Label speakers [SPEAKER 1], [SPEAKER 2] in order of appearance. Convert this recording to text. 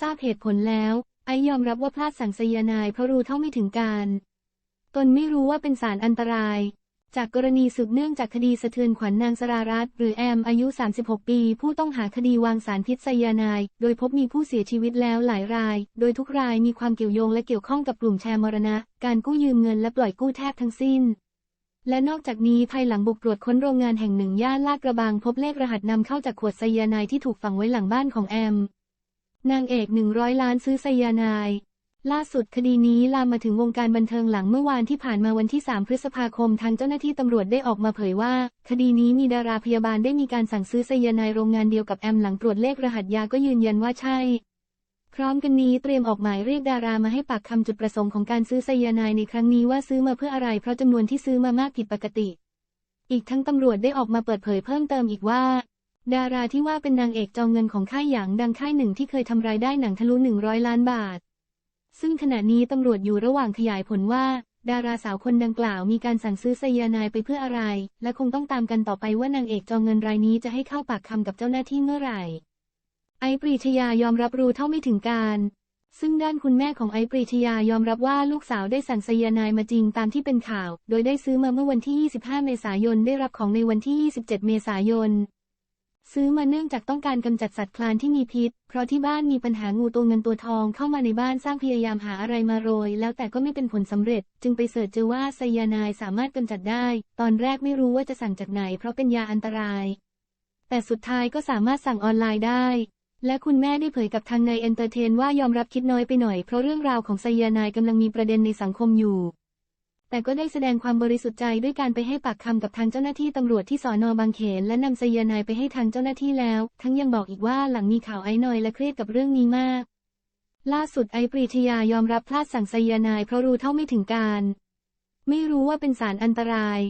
[SPEAKER 1] ทราบเหตุผลแล้ว ไอยอมรับว่าพลาดสั่งไซยาไนด์เพราะรู้เท่าไม่ถึงการ ตนไม่รู้ว่าเป็นสารอันตราย จากกรณีสืบเนื่องจากคดีสะเทือนขวัญนางสรารัตน์หรือแอมอายุ 36 ปี ผู้ต้องหาคดีวางสารพิษไซยาไนด์โดยพบมีผู้เสียชีวิตแล้วหลายราย โดยทุกรายมีความเกี่ยวโยงและเกี่ยวข้องกับกลุ่มแชร์มรณะ การกู้ยืมเงินและปล่อยกู้แทบทั้งสิ้นและนอกจากนี้ภายหลังบุกตรวจค้นโรงงานแห่งหนึ่งย่านลาดกระบังพบเลขรหัสนำเข้าจากขวดไซยาไนด์ที่ถูกฝังไว้หลังบ้านของแอม นางเอกหนึ่งร้อยล้านซื้อไซยาไนด์ล่าสุดคดีนี้ลามมาถึงวงการบันเทิงหลังเมื่อวานที่ผ่านมาวันที่ 3 พฤษภาคมทางเจ้าหน้าที่ตำรวจได้ออกมาเผยว่า คดีนี้มีดาราพยาบาลได้มีการสั่งซื้อไซยาไนด์โรงงานเดียวกับแอมหลังตรวจเลขรหัสยาก็ยืนยันว่าใช่ พร้อมกันนี้เตรียมออกหมายเรียกดารามาให้ปากคำจุดประสงค์ของการซื้อไซยาไนด์ในครั้งนี้ว่าซื้อมาเพื่ออะไรเพราะจำนวนที่ซื้อมามากผิดปกติ อีกทั้งตำรวจได้ออกมาเปิดเผยเพิ่มเติมอีกว่า ดาราที่ว่าเป็นนางเอกจองเงินของค่ายหยางดังค่ายหนึ่งที่เคยทำรายได้หนังทะลุ 100 ล้านบาท ซึ่งขณะนี้ตำรวจอยู่ระหว่างขยายผลว่า ดาราสาวคนดังกล่าวมีการสั่งซื้อไซยานด์ไปเพื่ออะไร และคงต้องตามกันต่อไปว่านางเอกจองเงินรายนี้จะให้เข้าปากคำกับเจ้าหน้าที่เมื่อไหร่ ไอปรีชยายอมรับรู้เท่าไม่ถึงการซึ่งด้านคุณแม่ของไอปรีชยายอมรับว่าลูกสาวได้สั่งไซยานด์มาจริงตามที่เป็นข่าว โดยได้ซื้อมาเมื่อวันที่ 25 เมษายน ได้รับของในวันที่ 27 เมษายน ซื้อมาเนื่องจากต้องการกำจัดสัตว์คลานที่มีพิษ เพราะที่บ้านมีปัญหางูตัวเงินตัวทองเข้ามาในบ้านสร้างพยายามหาอะไรมาโรย แล้วแต่ก็ไม่เป็นผลสำเร็จ จึงไปเสิร์ชเจอว่าไซยานด์สามารถกำจัดได้ ตอนแรกไม่รู้ว่าจะสั่งจากไหน เพราะเป็นยาอันตราย แต่สุดท้ายก็สามารถสั่งออนไลน์ได้ และคุณแม่ได้เผยกับทางในเอนเตอร์เทนว่ายอมรับคิดน้อยไปหน่อยเพราะเรื่องราวของไซยานด์กำลังมีประเด็นในสังคมอยู่ แต่ก็ได้แสดงความบริสุทธิ์ใจด้วยการไปให้ปากคำกับทางเจ้าหน้าที่ตำรวจที่สอนอบางเขนและนำไซยาไนายไปให้ทางเจ้าหน้าที่แล้ว ทั้งยังบอกอีกว่าหลังมีข่าวไอ้นอยและเครียดกับเรื่องนี้มาก ล่าสุดไอ้ปรีชยายอมรับพลาดสั่งไซยาไนายเพราะรู้เท่าไม่ถึงการ ไม่รู้ว่าเป็นสารอันตราย